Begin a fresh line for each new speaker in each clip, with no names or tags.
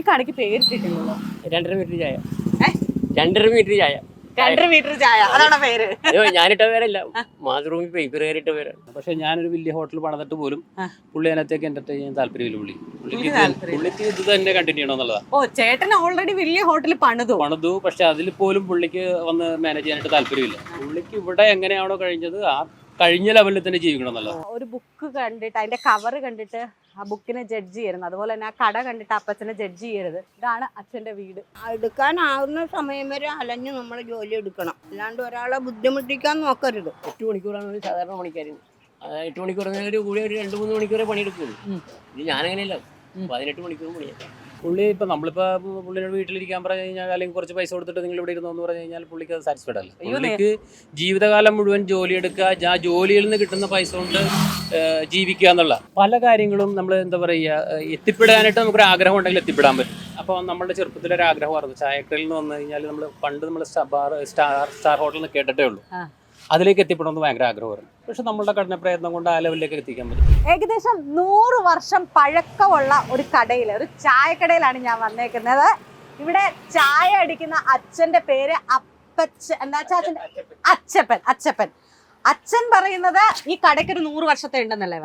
ഈ കടയ്ക്ക്
രണ്ടര മീറ്റർ ചായ.
ഏ?
രണ്ടര മീറ്റർ ചായ.
രണ്ടര മീറ്റർ ചായ. അതാണ് പേര്?
അയ്യോ ഞാനിട്ട പേരല്ല. മാതൃഭൂമി പേപ്പർ കയറിയിട്ട പേരാണ്.
പക്ഷെ ഞാനൊരു വലിയ ഹോട്ടൽ പണിതിട്ട് പോലും. പുള്ളി അതിനകത്തേക്ക് എന്റർടൈൻ ചെയ്യാൻ താല്പര്യമില്ല പുള്ളി. പുള്ളിക്ക്
പുള്ളിക്ക്
ഇത്
താല്പര്യമില്ല.
പുള്ളിക്ക് ഇത് തന്നെ കണ്ടിന്യൂ ചെയ്യണമെന്നുള്ളതാ.
ഓ ചേട്ടൻ ഓൾറെഡി വലിയ ഹോട്ടൽ പണിതു.
പണിതു പക്ഷെ അതിൽ പോലും പുള്ളിക്ക് വന്ന് മാനേജ് ചെയ്യാനായിട്ട് താല്പര്യമില്ല. പുള്ളിക്ക് ഇവിടെ എങ്ങനെയാണോ കഴിഞ്ഞത് ആ കഴിഞ്ഞ ലെവലിൽ തന്നെ ജീവിക്കണം എന്നുള്ളത്
ഒരു ബുക്ക് കണ്ടിട്ട് അതിന്റെ കവർ കണ്ടിട്ട് ആ ബുക്കിനെ ജഡ്ജ് ചെയ്യരുത്. അതുപോലെ തന്നെ ആ കട കണ്ടിട്ട് അപ്പച്ചനെ ജഡ്ജ് ചെയ്യരുത്. ഇതാണ് അച്ഛന്റെ വീട്.
എടുക്കാനാവുന്ന സമയം വരെ അലഞ്ഞ് നമ്മൾ ജോലി എടുക്കണം. അല്ലാണ്ട് ഒരാളെ ബുദ്ധിമുട്ടിക്കാൻ നോക്കരുത്.
എട്ട് മണിക്കൂറാണ് സാധാരണ പണിക്കാരൻ എട്ട് മണിക്കൂർ ഒരു കൂടി ഒരു രണ്ട് മൂന്ന് മണിക്കൂറേ പണിയെടുക്കുള്ളൂ.
ഇനി
ഇത് ഞാനങ്ങനെയല്ല. പതിനെട്ട് മണിക്കൂർ പണിയാണ്
പുള്ളി ഇപ്പൊ നമ്മളിപ്പോ പുള്ളിയുടെ വീട്ടിലിരിക്കാൻ പറഞ്ഞു കഴിഞ്ഞാൽ അല്ലെങ്കിൽ കുറച്ച് പൈസ കൊടുത്തിട്ട് നിങ്ങൾ ഇവിടെ ഇരുന്നു എന്ന് പറഞ്ഞു കഴിഞ്ഞാൽ പുള്ളിക്ക് അത് സാറ്റിസ്ഫൈഡ് അല്ല. പുള്ളിക്ക് ജീവിതകാലം മുഴുവൻ ജോലി എടുക്കുക ആ ജോലിയിൽ നിന്ന് കിട്ടുന്ന പൈസ കൊണ്ട് ജീവിക്കുക എന്നുള്ള. പല കാര്യങ്ങളും നമ്മൾ എന്താ പറയുക എത്തിപ്പെടാനായിട്ട് നമുക്കൊരു ആഗ്രഹം ഉണ്ടെങ്കിൽ എത്തിപ്പെടാൻ പറ്റും. അപ്പോൾ നമ്മുടെ ചെറുപ്പത്തിലൊരു ഒരു ആഗ്രഹമായിരുന്നു. ചായക്കടയിൽ നിന്ന് വന്നു കഴിഞ്ഞാൽ നമ്മൾ പണ്ട് നമ്മൾ സ്റ്റാർ സ്റ്റാർ ഹോട്ടലിൽ നിന്ന് കേട്ടിട്ടേ ഉള്ളൂ. അതിലേക്ക് എത്തിപ്പെടണമെന്ന് ഭയങ്കര ആഗ്രഹമായിരുന്നു. പക്ഷെ നമ്മളുടെ കഠിന പ്രയത്നം കൊണ്ട് ആ ലെവലിലേക്ക് എത്തിക്കാൻ പറ്റും.
ഏകദേശം നൂറ് വർഷം പഴക്കമുള്ള ഒരു കടയിൽ ഒരു ചായക്കടയിലാണ് ഞാൻ വന്നേക്കുന്നത്. ഇവിടെ ചായ അടിക്കുന്ന അച്ഛന്റെ പേര് അപ്പച്ച എന്താ അച്ഛൻ അച്ഛപ്പൻ അച്ഛപ്പൻ അച്ഛൻ പറയുന്നത് ഈ കടയ്ക്ക് ഒരു നൂറ് വർഷത്തെ ഉണ്ടെന്നല്ലേ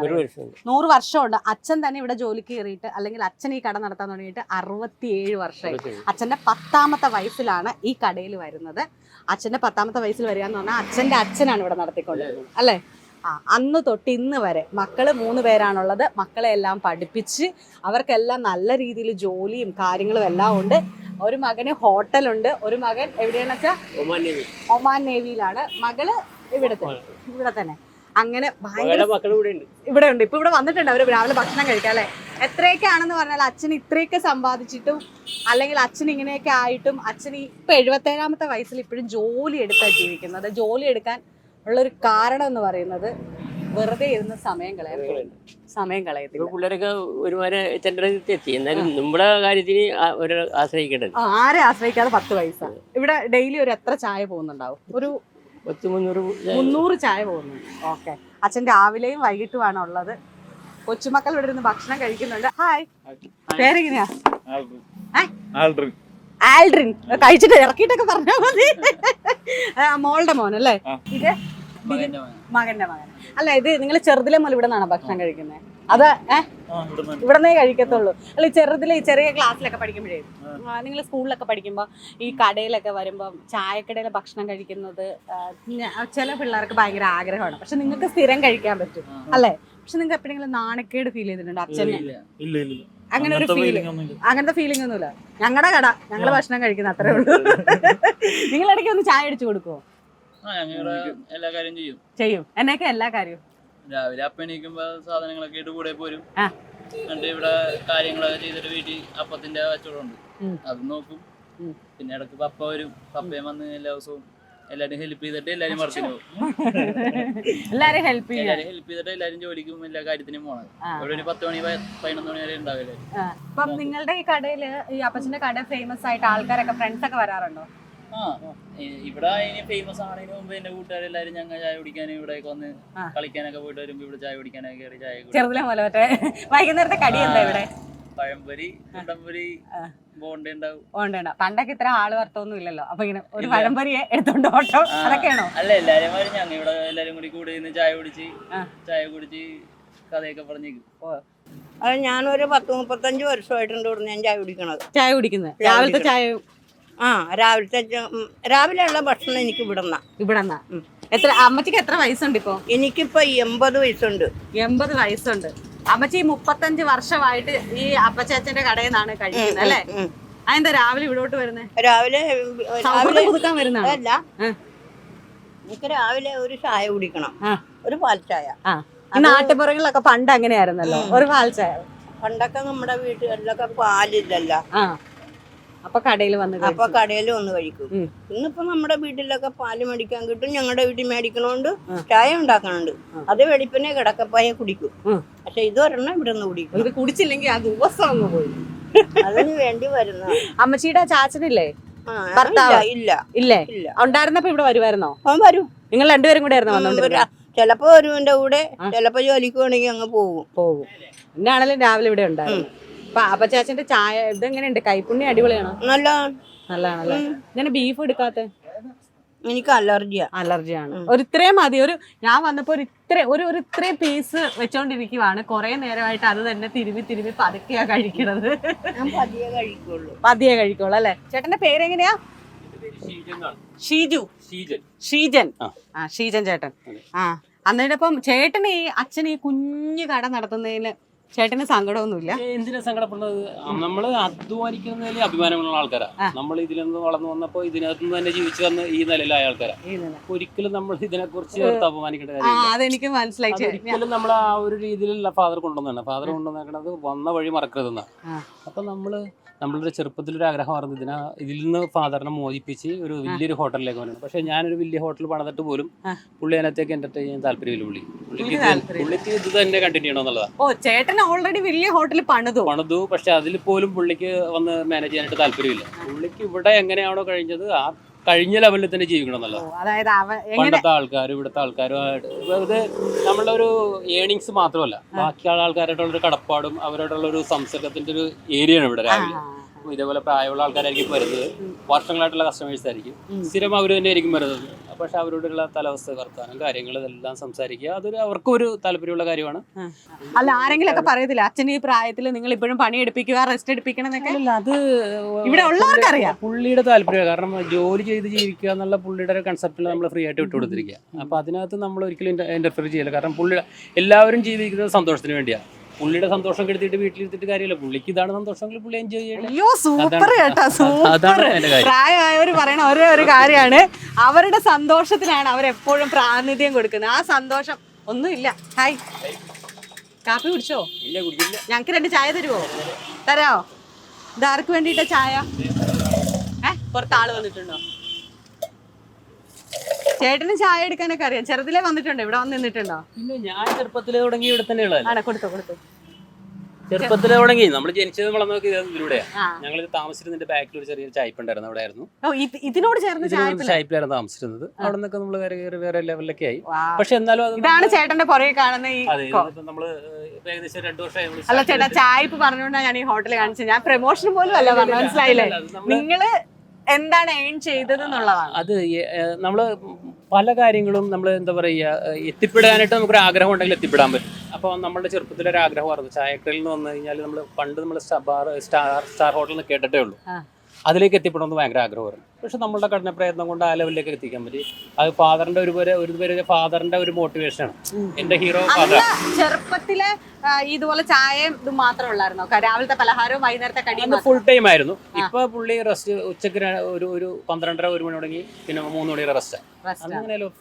നൂറ് വർഷമുണ്ട്. അച്ഛൻ തന്നെ ഇവിടെ ജോലിക്ക് കയറിയിട്ട് അല്ലെങ്കിൽ അച്ഛൻ ഈ കട നടത്താൻ തുടങ്ങിയിട്ട് അറുപത്തിയേഴ് വർഷമായി. അച്ഛന്റെ പത്താമത്തെ വയസ്സിലാണ് ഈ കടയിൽ വരുന്നത്. അച്ഛന്റെ പത്താമത്തെ വയസ്സിൽ വരിക എന്ന് പറഞ്ഞാൽ അച്ഛന്റെ അച്ഛനാണ് ഇവിടെ നടത്തിക്കൊണ്ടിരുന്നത്. അല്ലേ? ആ അന്ന് തൊട്ട് ഇന്ന് വരെ മക്കൾ മൂന്ന് പേരാണുള്ളത്. മക്കളെ എല്ലാം പഠിപ്പിച്ച് അവർക്കെല്ലാം നല്ല രീതിയിൽ ജോലിയും കാര്യങ്ങളും എല്ലാം ഉണ്ട്. ഒരു മകന് ഹോട്ടലുണ്ട്. ഒരു മകൻ എവിടെയാണെന്ന് വെച്ചാൽ
ഒമാൻ
നേവിയിലാണ്. മകൾ ഇവിടെ തന്നെ. ഇവിടെ തന്നെ. അങ്ങനെ
ഇവിടെ ഉണ്ട്.
ഇപ്പൊ ഇവിടെ വന്നിട്ടുണ്ട് അവർ രാവിലെ ഭക്ഷണം കഴിക്കാം അല്ലെ? എത്രയൊക്കെ ആണെന്ന് പറഞ്ഞാൽ അച്ഛൻ ഇത്രയൊക്കെ സമ്പാദിച്ചിട്ടും അല്ലെങ്കിൽ അച്ഛൻ ഇങ്ങനെയൊക്കെ ആയിട്ടും അച്ഛൻ ഇപ്പൊ എഴുപത്തേഴാമത്തെ വയസ്സിൽ ഇപ്പോഴും ജോലി എടുത്താണ് ജീവിക്കുന്നത്. ജോലി എടുക്കാൻ ഉള്ളൊരു കാരണം എന്ന് പറയുന്നത് വെറുതെ ഇരുന്ന് സമയം കളയാൻ സമയം കളയത്തില്ല
പിള്ളേരൊക്കെ ഒരുമാരെ ചെണ്ടത്തിൽ എത്തി. എന്നാലും നമ്മുടെ കാര്യത്തിന് ആശ്രയിക്കേണ്ടത്.
ആരെ ആശ്രയിക്കാതെ പത്ത് വയസ്സാണ് ഇവിടെ ഡെയിലി ഒരു എത്ര ചായ പോകുന്നുണ്ടാവും? ഒരു
പത്ത് മുന്നൂറ്
മുന്നൂറ് ചായ പോകുന്നു. ഓക്കെ. അച്ഛൻ രാവിലെയും വൈകിട്ടുമാണ് ഉള്ളത്. കൊച്ചുമക്കൾ ഇവിടെ ഇരുന്ന് ഭക്ഷണം കഴിക്കുന്നുണ്ട്. ഹായ് പേരെങ്ങനെയാ? ഏ? ആൽഡ്രിൻ. കഴിച്ചിട്ട് ഇറക്കിട്ടൊക്കെ പറഞ്ഞാൽ മതി. മോളുടെ മോൻ അല്ലേ? ഇത് മകന്റെ മകൻ. അല്ല ഇത് നിങ്ങൾ ചെറുതിലെ മുതൽ ഇവിടെ നിന്നാണ് ഭക്ഷണം കഴിക്കുന്നത് അത് ഏഹ് ഇവിടുന്നേ കഴിക്കത്തുള്ളൂ. അല്ല ഈ ചെറുതിലെ ഈ ചെറിയ ക്ലാസ്സിലൊക്കെ പഠിക്കുമ്പോഴേ നിങ്ങൾ സ്കൂളിലൊക്കെ പഠിക്കുമ്പോൾ ഈ കടയിലൊക്കെ വരുമ്പോൾ ചായക്കടയിലെ ഭക്ഷണം കഴിക്കുന്നത് ചില പിള്ളേർക്ക് ഭയങ്കര ആഗ്രഹമാണ്. പക്ഷെ നിങ്ങൾക്ക് സ്ഥിരം കഴിക്കാൻ പറ്റും അല്ലേ? പക്ഷെ നിങ്ങൾക്ക് എപ്പോഴെങ്കിലും നാണക്കേട് ഫീൽ ചെയ്തിട്ടുണ്ട് അച്ഛന്? അങ്ങനെ ഒരു
ഫീലിംഗ്.
അങ്ങനത്തെ ഫീലിംഗ് ഒന്നുമില്ല. ഞങ്ങളുടെ കട ഞങ്ങൾ ഭക്ഷണം കഴിക്കുന്ന അത്രേ ഉള്ളൂ. നിങ്ങൾ ഇടയ്ക്ക് ഒന്ന് ചായ അടിച്ചു കൊടുക്കുമോ
എല്ലാ കാര്യം ചെയ്യും.
ചെയ്യും. എന്നൊക്കെ എല്ലാ കാര്യവും.
രാവിലെ അപ്പ എണീക്കുമ്പോ സാധനങ്ങളൊക്കെ ആയിട്ട് കൂടെ പോരും.
കണ്ട്
എന്നിട്ട് ഇവിടെ കാര്യങ്ങളൊക്കെ ചെയ്തിട്ട് വീട്ടിൽ അപ്പത്തിന്റെ കച്ചവടമുണ്ട്. അത് നോക്കും. പിന്നെ ഇടയ്ക്ക് പപ്പ വരും. പപ്പയും വന്ന് എല്ലാ ദിവസവും എല്ലാരും ഹെൽപ്പ് ചെയ്തിട്ട് എല്ലാരും വർക്കിന് പോകും.
എല്ലാരും ഹെൽപ്പ് ചെയ്യാൻ
എല്ലാരും ഹെൽപ്പ് ചെയ്തിട്ട് എല്ലാരും ജോലിക്കും എല്ലാ കാര്യത്തിനും പോണത്. ഇവിടെ ഒരു പത്ത് മണി പതിനൊന്ന് മണി വരെ ഉണ്ടാവില്ലേ.
അപ്പം നിങ്ങളുടെ ഈ കടയിൽ ഈ അപ്പച്ചന്റെ കട ഫേമസ് ആയിട്ട് ആൾക്കാരൊക്കെ ഫ്രണ്ട്സ് ഒക്കെ വരാറുണ്ടോ?
ആ. ഇവിടെ ഇനി ഫേമസ് ആണതിന് മുമ്പ് എന്റെ കൂട്ടുകാരെല്ലാരും ഞങ്ങൾ ചായ കുടിക്കാൻ ഇവിടേക്ക് വന്ന്. കളിക്കാനൊക്കെ പോയിട്ട് വരുമ്പോ ഇവിടെ ചായ കുടിക്കാനൊക്കെ കയറി ചായ കുടി
ചെറുതിലെ പോലെ മറ്റേ വൈകുന്നേരത്തെ കടി എന്താ ഇവിടെ?
പഴംപൊരി. ബോണ്ട
പണ്ടൊക്കെ ഇത്ര ആൾ വർത്തമൊന്നും ഇല്ലല്ലോ. അപ്പൊ ഇങ്ങനെ ഒരു പഴംപൊരിയെ എടുത്തോണ്ട് ഓട്ടോ. അതൊക്കെയാണോ?
അല്ല എല്ലാരും ഞങ്ങൾ ഇവിടെ എല്ലാരും കൂടി കൂടി ചായ കുടിച്ച് ചായ കുടിച്ച് കഥയൊക്കെ പറഞ്ഞേക്കും.
അത് ഞാനൊരു പത്ത് മുപ്പത്തഞ്ച് വർഷമായിട്ടുണ്ട് ഇവിടെ ഞാൻ ചായ കുടിക്കണത്.
ചായ കുടിക്കുന്നത്. രാവിലത്തെ. ചായ
ആ രാവിലത്തെ രാവിലെയുള്ള ഭക്ഷണം എനിക്ക് വിടന്ന
ഇവിടുന്ന? എത്ര അമ്മച്ചിക്ക് എത്ര വയസ്സുണ്ട് ഇപ്പൊ
എനിക്കിപ്പോ എൺപത് വയസ്സുണ്ട്.
എൺപത് വയസ്സുണ്ട്. അമ്മച്ചി മുപ്പത്തഞ്ച് വർഷമായിട്ട് ഈ അപ്പച്ചേച്ചന്റെ കടയിൽ നിന്നാണ് കഴിക്കുന്നത് അല്ലേ. അതെന്താ രാവിലെ ഇവിടോട്ട് വരുന്നേ?
രാവിലെ രാവിലെ
പുതുക്കാൻ വരുന്ന
അല്ല. എനിക്ക് രാവിലെ ഒരു ചായ കുടിക്കണം. ഒരു പാൽ ചായ.
നാട്ടുപുറങ്ങളിലൊക്കെ പണ്ട് അങ്ങനെയായിരുന്നല്ലോ. ഒരു പാൽ ചായ.
പണ്ടൊക്കെ നമ്മുടെ വീട്ടുകളിലൊക്കെ പാലില്ലല്ലോ.
ആ. അപ്പൊ കടയിൽ വന്ന്.
അപ്പൊ കടയിൽ വന്ന് കഴിക്കും. ഇന്നിപ്പോ നമ്മുടെ വീട്ടിലൊക്കെ പാൽ മേടിക്കാൻ കിട്ടും. ഞങ്ങളുടെ വീട്ടിൽ മേടിക്കണോണ്ട്. ചായ ഉണ്ടാക്കണുണ്ട്. അത് വെളിപ്പിനെ കിടക്കപ്പായ കുടിക്കും. പക്ഷെ ഇത് ഒരെണ്ണം ഇവിടെ നിന്ന് കുടിക്കും.
ഇത് കുടിച്ചില്ലെങ്കിൽ ആ ദിവസം അങ്ങ് പോയി.
അതിന് വേണ്ടി വരുന്ന
അമ്മച്ചിയുടെ ചാച്ചനില്ലേ? ഭർത്താവ്?
ഇല്ല ഇല്ല
ഇല്ലേ?
ഇല്ല.
ഉണ്ടായിരുന്നപ്പോ ഇവിടെ വരുമായിരുന്നോ?
അവൻ വരും.
നിങ്ങൾ രണ്ടുപേരും കൂടെ ആയിരുന്നു വന്നോണ്ടിരുന്നത്
ചിലപ്പോ ഒരുവിന്റെ കൂടെ ചിലപ്പോ ജോലിക്ക് വേണമെങ്കിൽ അങ്ങ് പോകും.
പോകും. എന്നാണെങ്കിലും രാവിലെ ഇവിടെ ഉണ്ടായിരുന്നു. അപ്പൊ അപ്പച്ചാച്ചന്റെ ചായ ഇതെങ്ങനെയുണ്ട്? കൈപ്പുണ്ണി അടിപൊളിയാണോ?
നല്ല.
നല്ലതാണല്ലേ? ഇങ്ങനെ ബീഫ് എടുക്കാത്ത?
എനിക്ക് അലർജിയാ.
അലർജിയാണ്. ഒരു ഇത്രയും മതി. ഒരു ഞാൻ വന്നപ്പോ ഒരു ഇത്ര ഒരു ഒരു ഇത്രയും പീസ് വെച്ചോണ്ടിരിക്കുവാണ്. കുറെ നേരമായിട്ട് അത് തന്നെ തിരുമ്പി തിരുമ്പി പതുക്കെയാ കഴിക്കണത്.
ഞാൻ പതിയെ കഴിക്കുള്ളൂ.
പതിയെ അല്ലേ? ചേട്ടന്റെ പേരെങ്ങനെയാ? ഷീജു.
ഷീജൻ.
ഷീജൻ.
ആ.
ഷീജൻ ചേട്ടൻ. ആ അന്നേരപ്പം ചേട്ടൻ ചേട്ടന് ഈ അച്ഛൻ ഈ കുഞ്ഞു കട നടത്തുന്നതിന് ചേട്ടന് സങ്കടമൊന്നുമില്ല.
എന്തിനാ സങ്കടപ്പെടുന്നത്? നമ്മൾ അധ്വാനിക്കുന്നതിൽ അഭിമാനമുള്ള ആൾക്കാരാ. നമ്മൾ ഇതിൽ നിന്ന് വളർന്നു വന്നപ്പോ ഇതിനകത്ത് നിന്ന് തന്നെ ജീവിച്ചു വന്ന ഈ നിലയിലായ ആൾക്കാരാ.
ഈ
ഒരിക്കലും നമ്മൾ ഇതിനെ കുറിച്ച് അപമാനിക്കേണ്ട കാര്യമില്ല.
മനസ്സിലായി.
ഒരിക്കലും നമ്മൾ ആ ഒരു രീതിയിലല്ല ഫാദർ കൊണ്ടുവന്നാണ് ഫാദർ കൊണ്ടുവന്നേക്കണത് വന്ന വഴി മറക്കരുതെന്നാ.
ആ.
അപ്പൊ നമ്മൾ നമ്മളുടെ ചെറുപ്പത്തിലൊരു ആഗ്രഹമായിരുന്നു ഇതിനാ ഇതിൽ നിന്ന് ഫാദറിനെ മോചിപ്പിച്ച് ഒരു വലിയൊരു ഹോട്ടലിലേക്ക് വരണം പക്ഷെ ഞാനൊരു വലിയ ഹോട്ടൽ പണിതിട്ട് പോലും. പുള്ളി അതിനകത്തേക്ക് എന്റർടൈൻ ചെയ്യാൻ താല്പര്യമില്ല പുള്ളി. പുള്ളിക്ക്.
പുള്ളിക്ക്
ഇത് തന്നെ കണ്ടിന്യൂ ചെയ്യണമെന്നുള്ളതാണ്
ഓ ചേട്ടൻ ഓൾറെഡി വലിയ ഹോട്ടൽ പണിതു.
പണിതു. പക്ഷെ അതിൽ പോലും പുള്ളിക്ക് വന്ന് മാനേജ് ചെയ്യാനായിട്ട് താല്പര്യമില്ല. പുള്ളിക്ക് ഇവിടെ എങ്ങനെയാണോ കഴിഞ്ഞത് ആ കഴിഞ്ഞ ലെവലിൽ തന്നെ ജീവിക്കണം
അതായത്
പണ്ടത്തെ ആൾക്കാരും ഇവിടുത്തെ ആൾക്കാരുമായിട്ട് വെറുതെ നമ്മളുടെ ഒരു ഏണിങ്സ് മാത്രമല്ല ബാക്കിയുള്ള ആൾക്കാരായിട്ടുള്ള ഒരു കടപ്പാടും അവരോടുള്ള ഒരു സംസർഗത്തിന്റെ ഒരു ഏരിയയാണ് ഇവിടെ രാവിലെ. ഇതേപോലെ പ്രായമുള്ള ആൾക്കാരായിരിക്കും വരുന്നത്. വർഷങ്ങളായിട്ടുള്ള കസ്റ്റമേഴ്സ് ആയിരിക്കും. സ്ഥിരം അവർ തന്നെ ആയിരിക്കും വരുന്നത്. പക്ഷെ അവരോടുള്ള തലവസ്ഥ വർത്താനം കാര്യങ്ങൾ ഇതെല്ലാം സംസാരിക്കുക. അതൊരു അവർക്കും ഒരു താല്പര്യമുള്ള കാര്യമാണ്.
അല്ല ആരെങ്കിലും ഒക്കെ പറയത്തില്ല? അച്ഛൻ ഈ പ്രായത്തിൽ നിങ്ങൾ ഇപ്പോഴും പണി എടുപ്പിക്കുക റെസ്റ്റ് എടുപ്പിക്കണം എന്നൊക്കെ
അത്
ഇവിടെ ഉള്ളവർക്കറിയാം.
പുള്ളിയുടെ താല്പര്യമാണ്. കാരണം ജോലി ചെയ്ത് ജീവിക്കുക എന്നുള്ള പുള്ളിയുടെ ഒരു കൺസെപ്റ്റിൽ നമ്മൾ ഫ്രീ ആയിട്ട് വിട്ടു കൊടുത്തിരിക്കുക. അപ്പൊ അതിനകത്ത് നമ്മൾ ഒരിക്കലും ഇന്റർഫിയർ ചെയ്യില്ല. കാരണം പുള്ളി എല്ലാവരും ജീവിക്കുന്നത് സന്തോഷത്തിന് വേണ്ടിയാണ്. പുള്ളിയുടെ സന്തോഷം കെടുത്തിട്ട് വീട്ടിലിരുത്തിട്ട് കാര്യമില്ല. പുള്ളിക്ക് ഇതാണ് സന്തോഷമെങ്കിൽ പുള്ളി എൻജോയ് ചെയ്യണം
അയ്യോ സൂപ്പർ. കേട്ടോ സൂപ്പർ പ്രായമായവർ പറയണ ഒരേ ഒരു കാര്യമാണ്. അവരുടെ സന്തോഷത്തിനാണ് അവരെപ്പോഴും പ്രാതിനിധ്യം കൊടുക്കുന്നത്. ആ സന്തോഷം ഒന്നുമില്ല. ഹായ് കാപ്പി കുടിച്ചോ?
ഇല്ല കുടിക്കില്ല.
ഞങ്ങക്ക് രണ്ട് ചായ തരുമോ തരാമോ ഇതാർക്ക് വേണ്ടിയിട്ടാ ചായ? ഏ പുറത്ത് ആൾ വന്നിട്ടുണ്ടോ? ചേട്ടന് ചായ എടുക്കാനൊക്കെ അറിയാം. ചെറുതിലേ വന്നിട്ടുണ്ടോ? ഇവിടെ വന്ന് നിന്നിട്ടുണ്ടോ?
പിന്നെ ഞാൻ ചെറുപ്പത്തിലെ തുടങ്ങി ഇവിടെ തന്നെയുള്ളത്
ആണോ? കൊടുത്തു കൊടുത്തു.
ചെറുപ്പത്തിലെ തുടങ്ങി. നമ്മൾ ജനിച്ചത് വളർന്നൊക്കെ ഇതിലൂടെയാണ്
ഞങ്ങൾ
ഞങ്ങൾ താമസിച്ചിരുന്നതിന്റെ ബാക്കിൽ ഒരു ചെറിയ ചായ്പുണ്ടായിരുന്നു അവിടെ ആയിരുന്നു
ഓ ഇത് ഇതിനോട് ചേർന്ന് ചായ
ഷൈപ്പിലായിരുന്നു താമസിച്ചിരുന്നത്. അവിടെ നിന്നൊക്കെ നമ്മൾ വേറെ കയറി വേറെ ലെവലിലൊക്കെ ആയി. പക്ഷെ എന്നാലും അത്
ഇതാണ് ചേട്ടന്റെ പുറകെ കാണുന്ന ഈ
അതെ
കൊ-
ഇതിപ്പോ നമ്മൾ ഇപ്പൊ ഏകദേശം രണ്ടു വർഷമായി നമ്മൾ
അല്ല ചേട്ടാ
ചെയ്തിട്ട്.
ചായപ്പ് പറഞ്ഞുകൊണ്ടാണ് ഞാൻ ഈ ഹോട്ടൽ കാണിച്ചത്. ഞാൻ പ്രൊമോഷൻ പോലും അല്ല പറഞ്ഞു മനസ്സിലായില്ലേ? നിങ്ങൾ എന്താണ് ഏൺ ചെയ്തത് എന്നുള്ളതാണ്.
അത് നമ്മൾ നമ്മൾ പല കാര്യങ്ങളും നമ്മൾ എന്താ പറയുക എത്തിപ്പെടാനായിട്ട് നമുക്കൊരു ആഗ്രഹം ഉണ്ടെങ്കിൽ എത്തിപ്പെടാൻ പറ്റും. അപ്പോൾ നമ്മുടെ ചെറുപ്പത്തിലെ ഒരു ആഗ്രഹമായിരുന്നു ചായക്കടയിൽ നിന്ന് വന്നു കഴിഞ്ഞാൽ നമ്മൾ പണ്ട് നമ്മൾ സ്റ്റാർ സ്റ്റാർ ഹോട്ടലിൽ നിന്ന് കേട്ടിട്ടേ ഉള്ളൂ. അതിലേക്ക് എത്തിപ്പെടണമെന്ന് ഭയങ്കര ആഗ്രഹമായിരുന്നു. പക്ഷെ നമ്മളുടെ കഠിന പ്രയത്നം കൊണ്ട് ആ ലെവലിലേക്ക് എത്തിക്കാൻ പറ്റി. അത് ഫാദറിന്റെ ഒരു ഒരുപോലെ ഒരു വരെ ഫാദറിന്റെ ഒരു മോട്ടിവേഷൻ ആണ്. എന്റെ ഹീറോ ഫാദർ
ചെറുപ്പത്തിലെ ഇതുപോലെ ചായയും ഇത് മാത്രമേ ഉള്ളായിരുന്നോ രാവിലത്തെ പലഹാരവും വൈകുന്നേരത്തെ കടിയും
ഫുൾ ടൈം ആയിരുന്നു. ഇപ്പൊ പുള്ളി റെസ്റ്റ് ഉച്ചയ്ക്ക് ഒരു ഒരു പന്ത്രണ്ടര ഒരു മണി തുടങ്ങി പിന്നെ മൂന്ന് മണി റെസ്റ്റ്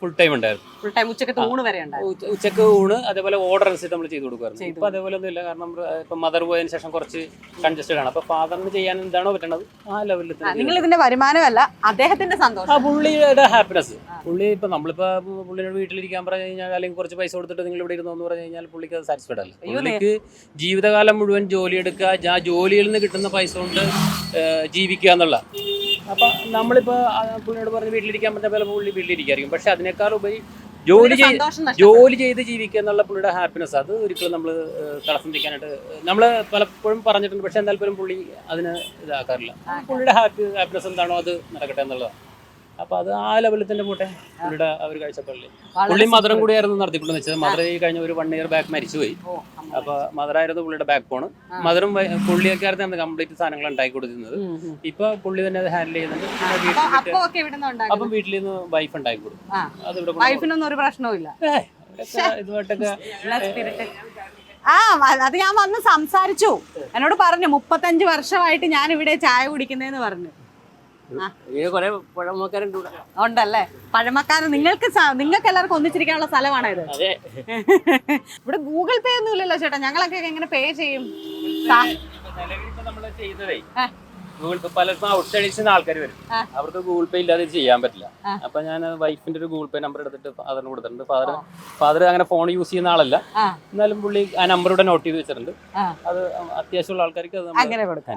ഫുൾ ടൈം ഉണ്ടായിരുന്നു.
ഫുൾ ടൈം ഉച്ചയ്ക്ക് ഊണ് വരെ
ഉച്ചയ്ക്ക് ഊണ് അതേപോലെ ഓർഡർ അനുസരിച്ച് നമ്മൾ ചെയ്തു കൊടുക്കുമായിരുന്നു. ഇപ്പൊ അതേപോലെ ഒന്നും ഇല്ല കാരണം ഇപ്പൊ മദർ പോയതിനു ശേഷം കുറച്ച് കൺജസ്റ്റഡ് ആണ്. അപ്പൊ ഫാദറിന് ചെയ്യാൻ എന്താണോ പറ്റണത് ആ ലെവലിൽ
നിങ്ങൾ ഇതിന്റെ വരുമാനമല്ല. അദ്ദേഹത്തിന്റെ സന്തോഷം.
പുള്ളിയുടെ ഹാപ്പിനെസ് പുള്ളി ഇപ്പൊ നമ്മളിപ്പോ പുള്ളിയുടെ വീട്ടിലിരിക്കാൻ പറഞ്ഞു കഴിഞ്ഞാൽ അല്ലെങ്കിൽ കുറച്ച് പൈസ കൊടുത്തിട്ട് നിങ്ങൾ ഇവിടെ ഇരുന്നു എന്ന് പറഞ്ഞു കഴിഞ്ഞാൽ പുള്ളിക്ക് അത് സാറ്റിസ്ഫൈഡ് അല്ല. പുള്ളിക്ക് ജീവിതകാലം മുഴുവൻ ജോലി എടുക്കുക ആ ജോലിയിൽ നിന്ന് കിട്ടുന്ന പൈസ കൊണ്ട് ജീവിക്കുക എന്നുള്ള. അപ്പൊ നമ്മളിപ്പോ പുള്ളിയോട് പറഞ്ഞ് വീട്ടിലിരിക്കാൻ പറ്റുന്ന പോലെ പുള്ളി വീട്ടിലിരിക്കായിരിക്കും പക്ഷെ അതിനേക്കാൾ ഉപരി ജോലി ചെയ്ത് ജോലി ചെയ്ത് ജീവിക്കുക എന്നുള്ള പുള്ളിയുടെ ഹാപ്പിനെസ് അത് ഒരിക്കലും നമ്മൾ തടസ്സം നിൽക്കാനായിട്ട് നമ്മൾ പലപ്പോഴും പറഞ്ഞിട്ടുണ്ട്. പക്ഷെ എന്തായാലും പോലും പുള്ളി അതിന് ഇതാക്കാറില്ല. പുള്ളിയുടെ ഹാപ്പി ഹാപ്പിനെസ് എന്താണോ അത് നടക്കട്ടെ എന്നുള്ളതാണ്. അപ്പൊ അത് ആ ലെവലിൽ തന്നെ പോട്ടെ പുള്ളിയുടെ ആ ഒരു
കാഴ്ചപ്പള്ളി
പുള്ളി മദറും കൂടിയായിരുന്നു നടത്തിക്കൊണ്ട് വെച്ചത്. മദർ ഈ കഴിഞ്ഞ ഒരു വൺ ഇയർ ബാക്ക് മരിച്ചുപോയി. അപ്പൊ മദറായിരുന്നു പുള്ളിയുടെ ബാക്ക് ബോണ് മദറും പുള്ളിയൊക്കെ ആയിരുന്നു കംപ്ലീറ്റ് സാധനങ്ങൾ ഉണ്ടാക്കി
ഉം.
ഇപ്പൊ പുള്ളി തന്നെ അത് ഹാൻഡിൽ ചെയ്യുന്നുണ്ട്. അപ്പൊ വീട്ടിൽ നിന്ന് വൈഫ് ഉണ്ടാക്കി കൊടുക്കും. അത് ഇവിടെ
വൈഫിനൊന്നും ഒരു പ്രശ്നവും
ഇതുമായിട്ടൊക്കെ
ആ അത് ഞാൻ വന്ന് സംസാരിച്ചു. എന്നോട് പറഞ്ഞു മുപ്പത്തഞ്ച് വർഷമായിട്ട് ഞാൻ ഇവിടെ ചായ കുടിക്കുന്നേന്ന് പറഞ്ഞു.
കുറെ പഴമക്കാരുണ്ട് ഇവിടെ
ഉണ്ടല്ലേ? പഴമക്കാരൻ നിങ്ങൾക്ക് നിങ്ങൾക്ക് എല്ലാവർക്കും ഒന്നിച്ചിരിക്കാനുള്ള സ്ഥലമാണ് ഇത്? ഇവിടെ ഗൂഗിൾ പേ ഒന്നും ഇല്ലല്ലോ ചേട്ടാ. ഞങ്ങളൊക്കെ എങ്ങനെ പേ ചെയ്യും?
ഗൂഗിൾ പേ പലർക്കും ഔട്ട് ആൾക്കാർ വരും. അവർക്ക് ഗൂഗിൾ പേ ഇല്ലാതെ ചെയ്യാൻ പറ്റില്ല. അപ്പൊ ഞാൻ വൈഫിന്റെ ഒരു ഗൂഗിൾ പേ നമ്പർ എടുത്തിട്ട് ഫാദറിന് കൊടുത്തിട്ടുണ്ട്. ഫാദർ ഫാദർ അങ്ങനെ ഫോൺ യൂസ് ചെയ്യുന്ന ആളല്ല. എന്നാലും പുള്ളി ആ നമ്പർ ഇവിടെ നോട്ട് ചെയ്ത് വെച്ചിട്ടുണ്ട്. അത് അത്യാവശ്യമുള്ള ആൾക്കാർക്ക് അത്
അങ്ങനെ കൊടുക്കാം.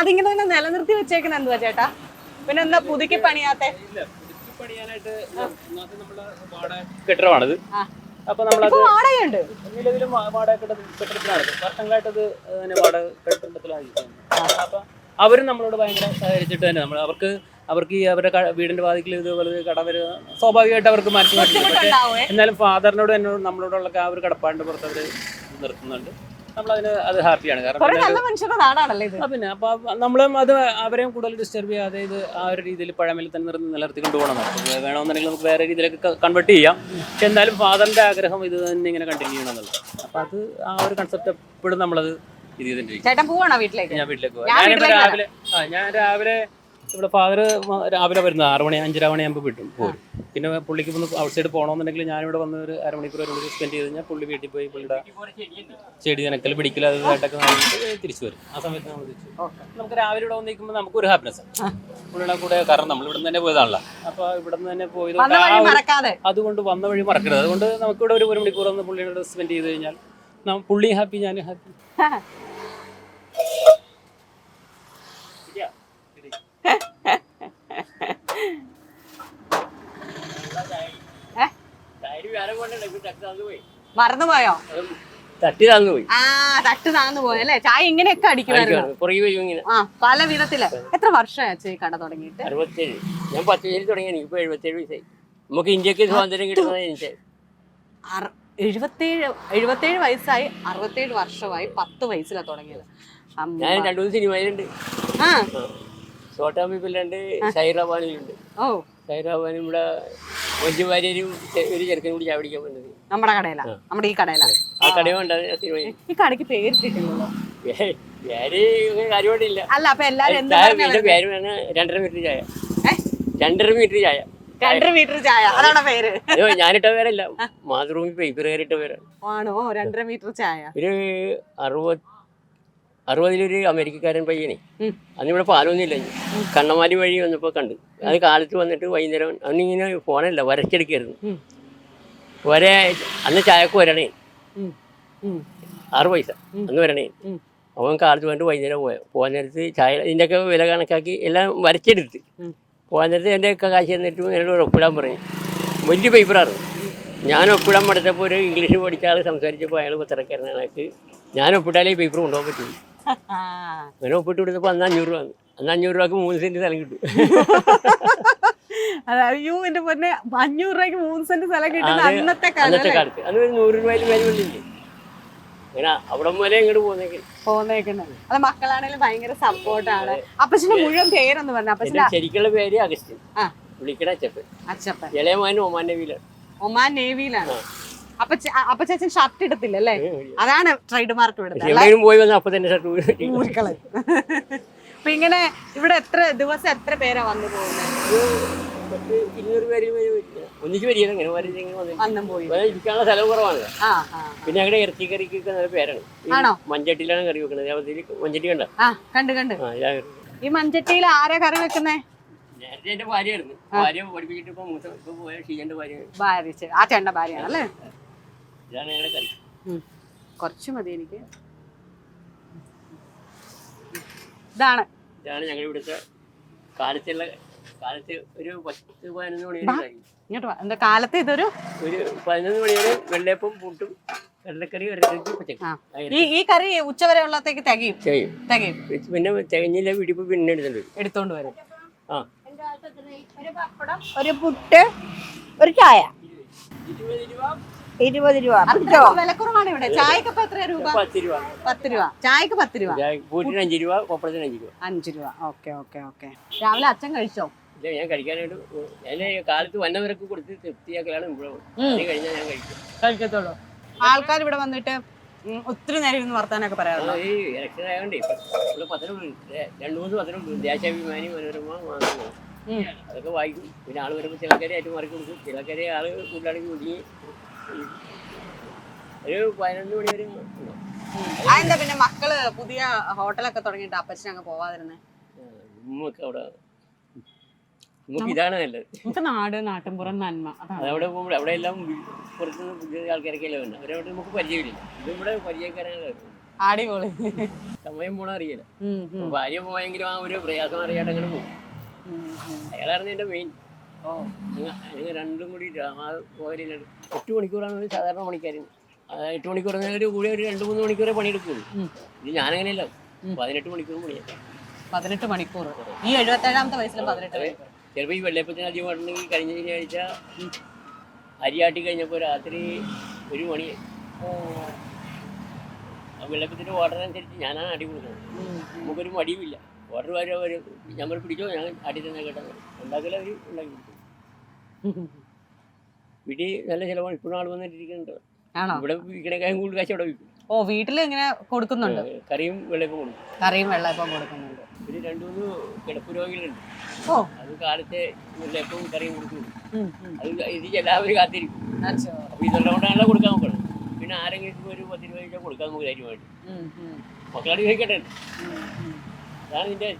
അതിങ്ങനെ തന്നെ നിലനിർത്തി വെച്ചേക്കുന്ന എന്തുവാ ചേട്ടാ? പിന്നെ എന്താ പുതുക്കി പണിയാത്തെ?
പണിയാനായിട്ട് നമ്മളെ വാടക കെട്ടിടമാണിത്.
അത്
അപ്പൊ നമ്മളത്
വാടകയുണ്ട്.
നിലവിലും വാടക കെട്ടിട- കെട്ടിടത്തിലാണ് ഇത്. വർഷങ്ങളായിട്ട് അത് തന്നെ വാടക കെട്ടിടത്തിലാണ് ഇരിക്കുന്നത്. അപ്പൊ അവരും നമ്മളോട് ഭയങ്കര സഹകരിച്ചിട്ട് തന്നെ നമ്മൾ അവർക്ക് അവർക്ക് ഈ അവരുടെ വീടിന്റെ വാതിക്കൽ ഇതുപോലെ കട വരിക സ്വാഭാവികമായിട്ട് അവർക്ക് മാറ്റി
പക്ഷേ
എന്നാലും ഫാദറിനോട് എന്നോട് നമ്മളോടുള്ള ആ ഒരു കടപ്പാടിന്റെ പുറത്ത് അവർ നിർത്തുന്നുണ്ട്. നമ്മളതിന് അത് ഹാപ്പിയാണ്. കാരണം പിന്നെ അപ്പൊ നമ്മളും അത് അവരെയും കൂടുതൽ ഡിസ്റ്റർബ് ചെയ്യാതെ ഇത് ആ ഒരു രീതിയിൽ പഴമയിൽ തന്നെ നിർത്തി നിലനിർത്തി കൊണ്ടുപോകണം. വേണമെന്നുണ്ടെങ്കിൽ നമുക്ക് വേറെ രീതിയിലൊക്കെ കൺവേർട്ട് ചെയ്യാം. പക്ഷെ എന്നാലും ഫാദറിന്റെ ആഗ്രഹം ഇത് തന്നെ ഇങ്ങനെ കണ്ടിന്യൂ ചെയ്യണം എന്നുള്ളത്. അപ്പൊ അത് ആ ഒരു കൺസെപ്റ്റ് എപ്പോഴും നമ്മളത് ഇത് ചെയ്തിട്ടിരിക്കും
ചേട്ടൻ പോവാണോ വീട്ടിലേക്ക്?
ഞാൻ വീട്ടിലേക്ക്
ഞാൻ
ഞാനിപ്പോ
വീട്ടിലേക്ക്
രാവിലെ ആ ഞാൻ രാവിലെ ഇവിടെ ഫാദർ രാവിലെ വരുന്നത് ആറ് മണി അഞ്ചര മണിയാകുമ്പോൾ വിട്ടും പോകും പിന്നെ പുള്ളിക്ക് ഒന്ന് ഔട്ട് സൈഡ് പോകണമെന്നുണ്ടെങ്കിൽ ഞാനിവിടെ വന്ന് ഒരു അരമണിക്കൂർ ഒരു മണിക്കൂർ സ്പെൻഡ് ചെയ്ത് കഴിഞ്ഞാൽ പുള്ളി വീട്ടിൽ പോയി പുള്ളിയുടെ ചെടി നനക്കൽ പിടിക്കില്ല അതായിട്ടൊക്കെ കഴിഞ്ഞിട്ട് തിരിച്ചു വരും. ആ സമയത്ത് നമ്മൾ തിരിച്ചു നമുക്ക് രാവിലെ ഇവിടെ വന്ന് നിൽക്കുമ്പോൾ നമുക്കൊരു ഹാപ്പിനെസ് പുള്ളിയുടെ കൂടെ കാരണം നമ്മൾ ഇവിടെ നിന്ന് തന്നെ പോയതാണല്ലോ. അപ്പോൾ ഇവിടെ നിന്ന് തന്നെ പോയത്
വന്ന വഴി മറക്കാതെ.
അതുകൊണ്ട് വന്ന വഴി മറക്കരുത്. അതുകൊണ്ട് നമുക്കിവിടെ ഒരു ഒരു മണിക്കൂർ ഒന്ന് പുള്ളിയുടെ സ്പെൻഡ് ചെയ്ത് കഴിഞ്ഞാൽ നം- പുള്ളിയും ഹാപ്പി ഞാനും ഹാപ്പി
മറന്നുപോയോ?
തട്ടി താന്നു പോയി.
ആ തട്ട് താന്നു പോയി അല്ലേ? ചായ ഇങ്ങനെയൊക്കെ അടിക്കുമായിരുന്നു. ആ പല വിധത്തിൽ. എത്ര വർഷമായി അച്ഛൻ കട തുടങ്ങിയിട്ട്?
അറുപത്തേഴ്. ഞാൻ പത്ത് വയസ്സിൽ തുടങ്ങി. എനിക്ക് എഴുപത്തേഴ് വയസ്സായി. നമുക്ക് ഇന്ത്യയ്ക്ക് സ്വാതന്ത്ര്യം കിട്ടുന്നത് എനിക്ക്.
എഴുപത്തേഴ് എഴുപത്തേഴ് വയസ്സായി അറുപത്തേഴ് വർഷമായി പത്ത് വയസ്സിലാണ് തുടങ്ങിയത്.
ഞാൻ രണ്ടു മൂന്ന് സിനിമയിലുണ്ട്.
ആ.
സോട്ടാ ബീപ്പിലുണ്ട് സൈറാബാനിലുണ്ട്.
ഓ.
സൈറാബാനും ഇവിടെ ഒരു ചെറുക്കനും കൂടി വന്നത്
നമ്മുടെ കടയിലാ. നമ്മുടെ ഈ കടയിലാ.
ആ.
ഈ കടയ്ക്ക് പേരിട്ടിട്ടില്ലല്ലോ
പേര് കാര്യമായിട്ടില്ല
അല്ല അപ്പൊ എല്ലാരും?
പേര് വേണം രണ്ടര മീറ്റർ ചായ? രണ്ടര മീറ്റർ ചായ.
രണ്ടര മീറ്റർ ചായ. അതാണ് പേര്?
അയ്യോ ഞാനിട്ട പേരല്ല. മാതൃഭൂമി പേപ്പർ കയറിയിട്ട പേരാണ്.
ആണോ? രണ്ടര മീറ്റർ ചായ.
ഒരു അറുപത് അറുപതിലൊരു അമേരിക്കക്കാരൻ പയ്യനെ. അന്നിവിടെ പാലൊന്നുമില്ല. കണ്ണമാരി വഴി വന്നപ്പോൾ കണ്ട്. അത് കാലത്ത് വന്നിട്ട് വൈകുന്നേരം അന്നിങ്ങനെ ഫോണല്ല വരച്ചെടുക്കായിരുന്നു. വരെ അന്ന് ചായക്ക് വരണേ. ആറു പൈസ അന്ന് വരണേ. അവൻ കാലത്ത് വന്നിട്ട് വൈകുന്നേരം പോയ. പോകാൻ നേരത്ത് ചായ ഇതിന്റെയൊക്കെ വില കണക്കാക്കി എല്ലാം വരച്ചെടുത്ത്. പോകാൻ നേരത്ത് എന്റെ ഒക്കെ കാശ് തന്നിട്ട് എന്നോട് ഒപ്പിടാൻ പറഞ്ഞു. വലിയ പേപ്പറാണ്. ഞാൻ ഒപ്പിടാൻ പഠിച്ചപ്പോൾ ഒരു ഇംഗ്ലീഷ് പഠിച്ച ആൾ സംസാരിച്ചപ്പോൾ അയാൾ പത്രക്കാരനാണ്. ഞാൻ ഒപ്പിട്ടാലേ ഈ പേപ്പർ കൊണ്ടുപോകാൻ പറ്റുള്ളൂ. അങ്ങനെ ഒപ്പിട്ട് കൊടുത്തപ്പോൾ അന്ന് അഞ്ഞൂറ് രൂപ അന്ന് അഞ്ഞൂറ് രൂപക്ക് മൂന്ന് സെന്റ് സ്ഥലം കിട്ടും.
അയ്യോ എന്റെ പൊന്നെ അഞ്ഞൂറ് രൂപയ്ക്ക് മൂന്ന് സെന്റ് സ്ഥലം കിട്ടുന്ന അന്നത്തെ കാലം
അന്നത്തെ കാലത്ത്. അന്ന് ഒരു നൂറ് രൂപയിൽ വിലയില്ലേ അങ്ങനെ അവിടെ വരെ ഇങ്ങോട്ട് പോകുന്നേക്ക്
പോന്നേക്കുന്നത് അത് മക്കളാണെങ്കിലും ഭയങ്കര സപ്പോർട്ടാണ് അപ്പച്ചന്റെ മുഴുവൻ പേരൊന്ന് പറഞ്ഞു.
എന്റെ
അപ്പച്ചന്റെ
ശരിക്കുള്ള പേര് അഗസ്റ്റിൻ.
ആ.
വിളിക്കട അച്ചപ്പൻ.
അച്ചപ്പൻ.
ഇളയ മോൻ ഒമാൻ നേവിയിലാണ്.
ഒമാൻ നേവിയിലാണ്. അപ്പച്ചൻ ഷർട്ട് അല്ലേ? അതാണ് ട്രേഡ് മാർക്ക് ഇവിടുത്തെ?
പോയി വന്ന് അപ്പൊ തന്നെ ഷർട്ട്
ഊരിക്കൾ അപ്പൊ ഇങ്ങനെ ഇവിടെ എത്ര ദിവസം എത്ര പേരാ വന്നു പോകുന്നത്.
ഒന്നിച്ച് ഇരിക്കാനുള്ള സ്ഥലം കുറവാണ്. പിന്നെ ഞങ്ങളുടെ ഇറച്ചി കറിക്കൊക്കെ നല്ല പേരാണ്. മഞ്ചട്ടിയിലാണ് കറി വെക്കുന്നത് മഞ്ചട്ടി കണ്ട?
കണ്ട് കണ്ട്. ഈ മഞ്ചട്ടിയിൽ ആരാ കറി വെക്കുന്നേ?
നേരത്തെ എന്റെ ഭാര്യയായിരുന്നു. ഭാര്യ പഠിപ്പിച്ചിട്ട് ഇപ്പൊ മൂത്ത ഇപ്പൊ പോയ ഷീജന്റെ ഭാര്യ
ഭാര്യ ആ ചേട്ടന്റെ ഭാര്യയാണ് അല്ലേ
ഇതാണ് ഞങ്ങളുടെ കറി.
കുറച്ച് മതി എനിക്ക്. ഇതാണ്.
ഇതാണ് ഞങ്ങൾ ഇവിടുത്തെ കാലത്തുള്ള കാലത്ത് ഒരു പത്ത് പതിനൊന്ന് മണി വരെ.
ഇങ്ങോട്ട് വാ. എന്താ കാലത്ത് ഇതൊരു?
ഒരു പതിനൊന്ന് മണി വരെ വെള്ളയപ്പം പൂട്ടും കടലക്കറി ഇറച്ചി പച്ചക്കറി
ആ.
ആ,
ഈ ഈ കറി ഉച്ചവരെ ഉള്ളത്തേക്ക് തികയും.
ചെയ്യും
തികയും
പിന്നെ തികഞ്ഞില്ല വീട്ടിൽ പോയി പിന്നെ എടുത്തിട്ടുണ്ട്
എടുത്തോണ്ട് വരും.
ആ.
ഒരു പപ്പടം ഒരു പുട്ട് ഒരു ചായ. ഇരുപത് രൂപ
അത്ര വിലക്കുറവാണ് ഇവിടെ. ചായക്ക് ഇപ്പൊ എത്ര രൂപ?
പത്ത് രൂപ.
പത്ത് രൂപ. ചായക്ക് പത്ത് രൂപ.
പൂട്ടിന് അഞ്ച് രൂപ അഞ്ച് രൂപ.
അഞ്ച് രൂപ. Okay okay okay. രാവിലെ അച്ഛൻ കഴിച്ചോ?
ഇല്ല ഞാൻ കഴിക്കാനായിട്ട് ഞാൻ കാലത്ത് വന്നവരൊക്കെ കൊടുത്ത് തൃപ്തിയാക്കലാണ് ഇവിടെ. അത് കഴിഞ്ഞാൽ ഞാൻ കഴിക്കും.
കഴിക്കത്തുള്ളൂ. ആൾക്കാർ ഇവിടെ വന്നിട്ട് ഒത്തിരി നേരം ഇരുന്ന് വർത്താനൊക്കെ പറയാറുണ്ട്?
ഈ ഇലക്ഷൻ ആയതുകൊണ്ട് ഇവിടെ പത്രമുണ്ട് രണ്ട് മൂന്ന് പത്രമുണ്ട് ദേശാഭിമാനി മനോരമ. അതൊക്കെ വായിക്കും. പിന്നെ ആൾ വരുമ്പോൾ ചിലക്കരെ ആയിട്ട് മാറി കൊടുക്കും. ചിലക്കാരെ ആൾ കൂടുതലാണെങ്കിൽ ഒതുങ്ങി ഒരു പതിനൊന്ന് മണി വരെ.
അതെന്താ പിന്നെ മക്കൾ പുതിയ ഹോട്ടലൊക്കെ തുടങ്ങിയിട്ട് അപ്പച്ചൻ അങ്ങ് പോവാതിരുന്നേ?
നമുക്ക് അവിടെ. നമുക്ക് ഇതാണ് നല്ലത്.
നമുക്ക് നാട് നാട്ടിൻപുറം നന്മ. അതാണ്.
അതവിടെ പോകുമ്പോൾ അവിടെ എല്ലാം പുറത്തുനിന്ന് പുതിയ ആൾക്കാരൊക്കെ അല്ലേ വന്നത് അവരവിടെ നമുക്ക് പരിചയമില്ല ഇത് ഇവിടെ പരിചയക്കാരാണ്
അടിപൊളി.
സമയം പോണ അറിയില്ല.
ഉം, ഉം,
ഭാര്യ പോയെങ്കിലും ആ ഒരു പ്രയാസം അറിയാണ്ട് അങ്ങനെ പോകും. അയാളായിരുന്നു എന്റെ മെയിൻ ഞങ്ങൾ രണ്ടും കൂടി ആ പോകലില്ല എട്ട് മണിക്കൂറാണ് സാധാരണ പണിക്കാരൻ ആ എട്ട് മണിക്കൂർ ഒരു കൂടി ഒരു രണ്ട് മൂന്ന് മണിക്കൂറേ പണിയെടുക്കുള്ളൂ. ഇത് ഞാനങ്ങനെയല്ല പതിനെട്ട് മണിക്കൂർ പണിയാണ്
പതിനെട്ട് മണിക്കൂർ. ഈ എഴുപത്തേഴാമത്തെ വയസ്സിൽ പതിനെട്ട്
ചിലപ്പോൾ ഈ വെള്ളയപ്പത്തിന് അധികം വരണമെങ്കിൽ കഴിഞ്ഞ ശനിയാഴ്ച അരിയാട്ടി കഴിഞ്ഞപ്പോൾ രാത്രി ഒരു മണി. വെള്ളപ്പത്തിന്റെ ഓർഡർ അനുസരിച്ച് ഞാനാണ് അടി കൊടുക്കുന്നത്. നമുക്കൊരു മടിയുമില്ല. ഓർഡർ വരെ അവർ ഞങ്ങൾ പിടിച്ചോ ഞങ്ങൾ അടി തന്നെ കേട്ടത് ഉണ്ടാക്കല അവർ ഉണ്ടാക്കി പിടിച്ചു വീട്ടിൽ നല്ല ചിലവാണ്. ഇപ്പോഴും ആൾ വന്നിട്ടിരിക്കുന്നുണ്ട്.
ആണോ?
ഇവിടെ വിൽക്കണേക്കാളും കൂടുതൽ കാശ് അവിടെ വിൽക്കും.
ഓ വീട്ടിൽ ഇങ്ങനെ കൊടുക്കുന്നുണ്ട്?
കറിയും വെള്ളയപ്പം കൊടുക്കും.
കറിയും വെള്ളയപ്പം കൊടുക്കുന്നുണ്ട്.
പിന്നെ രണ്ടു മൂന്ന് കിടപ്പ് രോഗികളുണ്ട്.
ഓ.
അത് കാലത്തെ വെള്ളയപ്പവും കറിയും
കൊടുക്കുന്നു.
അത് ഇത് എല്ലാവരും കാത്തിരിക്കും.
അച്ചോ.
അപ്പോൾ ഇതെല്ലാം കൊണ്ടാണല്ലോ കൊടുക്കാൻ നോക്കണം. പിന്നെ ആരെങ്കിലും ഒരു പത്ത് രൂപ കൊടുക്കാൻ നമുക്ക്
കാര്യമായിട്ട്
മക്കളോട് ചോദിക്കട്ടെ. അതാണ് ഇതിന്റെ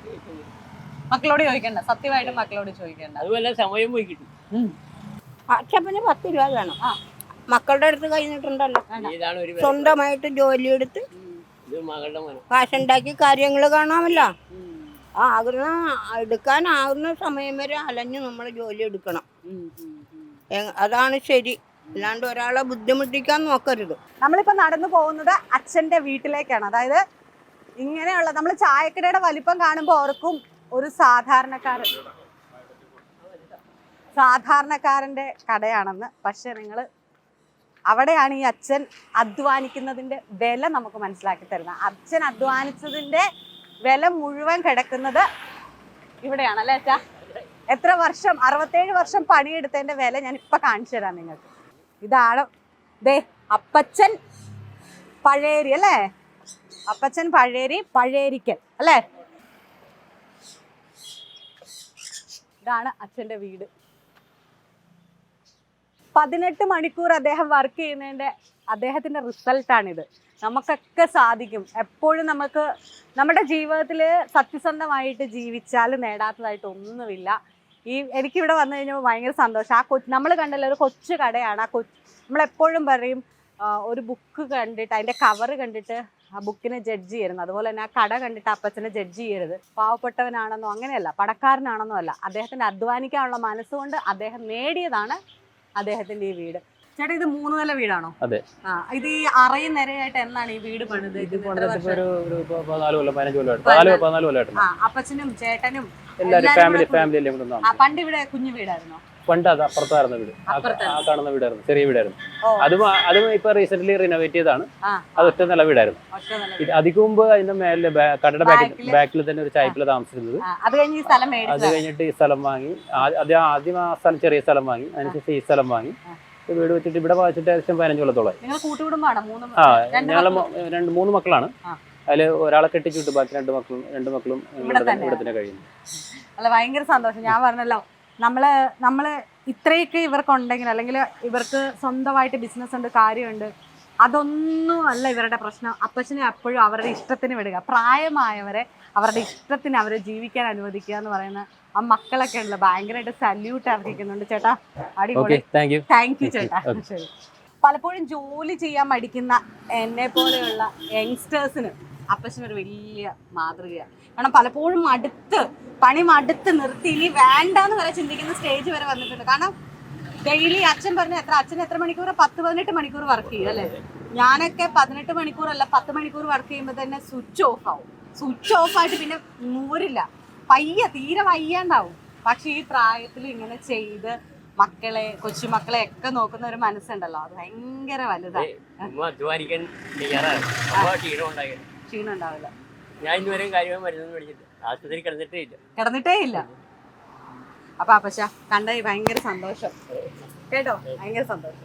മക്കളോട് ചോദിക്കണ്ട സത്യമായിട്ട് മക്കളോട് ചോദിക്കണ്ട.
അതുപോലെ സമയം പോയി കിട്ടും.
അച്ഛപ്പന് പത്ത് രൂപ വേണം മക്കളുടെ അടുത്ത്
കഴിഞ്ഞിട്ടുണ്ടല്ലോ.
സ്വന്തമായിട്ട് ജോലിയെടുത്ത് കാശുണ്ടാക്കി കാര്യങ്ങൾ കാണാമല്ലോ? ആ ആകുന്ന എടുക്കാനാകുന്ന സമയം വരെ അലഞ്ഞ് നമ്മൾ ജോലി എടുക്കണം. അതാണ് ശരി. അല്ലാണ്ട് ഒരാളെ ബുദ്ധിമുട്ടിക്കാൻ നോക്കരുത്.
നമ്മളിപ്പോ നടന്നു പോകുന്നത് അച്ഛന്റെ വീട്ടിലേക്കാണ്. അതായത് ഇങ്ങനെയുള്ള നമ്മൾ ചായക്കടയുടെ വലിപ്പം കാണുമ്പോൾ ഓർക്കും ഒരു സാധാരണക്കാരൻ. സാധാരണക്കാരന്റെ കടയാണെന്ന്. പക്ഷെ നിങ്ങൾ അവിടെയാണ് ഈ അച്ഛൻ അധ്വാനിക്കുന്നതിന്റെ വില നമുക്ക് മനസ്സിലാക്കി തരുന്നത്. അച്ഛൻ അധ്വാനിച്ചതിന്റെ വില മുഴുവൻ കിടക്കുന്നത് ഇവിടെയാണ് അല്ലേ അച്ഛാ? എത്ര വർഷം അറുപത്തേഴ് വർഷം പണിയെടുത്തതിന്റെ വില ഞാൻ ഇപ്പൊ കാണിച്ചു തരാം നിങ്ങൾക്ക്. ഇതാണ് ദേ അപ്പച്ചൻ പഴേരി അല്ലേ? അപ്പച്ചൻ പഴേരി പഴേരിക്കൽ അല്ലേ? ഇതാണ് അച്ഛന്റെ വീട്. പതിനെട്ട് മണിക്കൂർ അദ്ദേഹം വർക്ക് ചെയ്യുന്നതിന്റെ അദ്ദേഹത്തിന്റെ റിസൾട്ടാണിത്. നമുക്കൊക്കെ സാധിക്കും. എപ്പോഴും നമുക്ക് നമ്മുടെ ജീവിതത്തിൽ സത്യസന്ധമായിട്ട് ജീവിച്ചാൽ നേടാത്തതായിട്ട് ഒന്നുമില്ല. ഈ എനിക്കിവിടെ വന്നു കഴിഞ്ഞപ്പോൾ ഭയങ്കര സന്തോഷം. ആ കൊച്ചു നമ്മൾ കണ്ടല്ലോ ഒരു കൊച്ചു കടയാണ്. ആ കൊച്ചു നമ്മളെപ്പോഴും പറയും ഒരു ബുക്ക് കണ്ടിട്ട് അതിന്റെ കവറ് കണ്ടിട്ട് ആ ബുക്കിനെ ജഡ്ജ് ചെയ്യരുത്. അതുപോലെ തന്നെ ആ കട കണ്ടിട്ട് അപ്പച്ചനെ ജഡ്ജ് ചെയ്യരുത്. പാവപ്പെട്ടവനാണെന്നോ അങ്ങനെയല്ല പടക്കാരനാണെന്നോ അല്ല. അദ്ദേഹത്തിന്റെ അധ്വാനിക്കാനുള്ള മനസ്സുകൊണ്ട് അദ്ദേഹം നേടിയതാണ് അദ്ദേഹത്തിന്റെ ഈ വീട്. ചേട്ടാ ഇത് മൂന്ന് നില വീടാണോ?
അതെ.
ആ ഇത് ഈ അറയും നിരയായിട്ട് എന്നാണ് ഈ വീട് പണിത്? അപ്പച്ചനും ചേട്ടനും
ഫാമിലി ഫാമിലി
പണ്ട് ഇവിടെ കുഞ്ഞു വീടായിരുന്നോ?
പണ്ട് അത് അപ്പുറത്തായിരുന്ന വീട്. ആ- കാണുന്ന വീടായിരുന്നു. ചെറിയ വീടായിരുന്നു. അതും അതും ഇപ്പൊ റീസെന്റ് റിനോവേറ്റ് ചെയ്താണ് അത് ഒറ്റ നില വീടായിരുന്നു.
അധികം നില
ഇത് അതിക്ക് മുമ്പ് അതിന്റെ മേലെ കടയുടെ ബാക്കിൽ? ബാക്കിൽ തന്നെ ഒരു ചായപ്പില താമസിച്ചിരുന്നത്.
അത്
കഴിഞ്ഞിട്ട് ഈ സ്ഥലം വാങ്ങി. ആദ്യം ആദ്യം ആ സ്ഥലം ചെറിയ സ്ഥലം വാങ്ങി. അതിനുശേഷം ഈ സ്ഥലം വാങ്ങി. വീട് വെച്ചിട്ട് ഇവിടെ വാങ്ങിച്ചിട്ട് ഏകദേശം പതിനഞ്ച്
കൊല്ലത്തോളായി
ആ ഞങ്ങളെ രണ്ട് മൂന്ന് മക്കളാണ്. അതിൽ ഒരാളെ കെട്ടിച്ചു വിട്ടു. ബാക്കി രണ്ട് മക്കളും രണ്ട് മക്കളും
ഇവിടെ
തന്നെ കഴിയുന്നു.
അല്ല ഭയങ്കര സന്തോഷം. ഞാൻ പറഞ്ഞല്ലോ നമ്മൾ നമ്മൾ ഇത്രയൊക്കെ ഇവർക്ക് ഉണ്ടെങ്കിൽ അല്ലെങ്കിൽ ഇവർക്ക് സ്വന്തമായിട്ട് ബിസിനസ് ഉണ്ട് കാര്യമുണ്ട് അതൊന്നും അല്ല ഇവരുടെ പ്രശ്നം. അപ്പച്ചനെ അപ്പോഴും അവരുടെ ഇഷ്ടത്തിന് വിടുക. പ്രായമായവരെ അവരുടെ ഇഷ്ടത്തിന് അവരെ ജീവിക്കാൻ അനുവദിക്കുക എന്ന് പറയുന്ന ആ മക്കളൊക്കെ ഉണ്ടല്ലോ. ഭയങ്കരമായിട്ട് സല്യൂട്ട് അർഹിക്കുന്നുണ്ട്. ചേട്ടാ അടിപൊളി.
താങ്ക് യു
താങ്ക് യു ചേട്ടാ. ശരി. പലപ്പോഴും ജോലി ചെയ്യാൻ മടിക്കുന്ന എന്നെ പോലെയുള്ള യങ്സ്റ്റേഴ്സിന് അപ്പച്ചനൊരു വലിയ മാതൃകയാണ്. കാരണം പലപ്പോഴും അടുത്ത് പണി മടുത്ത് നിർത്തി ഇനി വേണ്ടെന്ന് വരെ ചിന്തിക്കുന്ന സ്റ്റേജ് വരെ വന്നിട്ടുണ്ട്. കാരണം ഡെയിലി അച്ഛൻ പറഞ്ഞ എത്ര അച്ഛൻ എത്ര മണിക്കൂർ പത്ത് പതിനെട്ട് മണിക്കൂർ വർക്ക് ചെയ്യും അല്ലേ? ഞാനൊക്കെ പതിനെട്ട് മണിക്കൂർ അല്ല പത്ത് മണിക്കൂർ വർക്ക് ചെയ്യുമ്പോൾ തന്നെ സ്വിച്ച് ഓഫ് ആവും. സ്വിച്ച് ഓഫ് ആയിട്ട് പിന്നെ നൂറില്ല. പയ്യ തീരെ വയ്യാണ്ടാവും. പക്ഷെ ഈ പ്രായത്തിൽ ഇങ്ങനെ ചെയ്ത് മക്കളെ കൊച്ചുമക്കളെ ഒക്കെ നോക്കുന്ന ഒരു മനസ്സുണ്ടല്ലോ. അത് ഭയങ്കര വലുതാണ്
ക്ഷീണം
ഉണ്ടാവില്ല
ഞാൻ ഇന്നുവരെയും കാര്യമായി മരുന്നൊന്നും മേടിച്ചില്ല ആശുപത്രി കിടന്നിട്ടേ ഇല്ല.
കിടന്നിട്ടേ ഇല്ല. അപ്പൊ അപ്പശ കണ്ടായി ഭയങ്കര സന്തോഷം. കേട്ടോ ഭയങ്കര സന്തോഷം.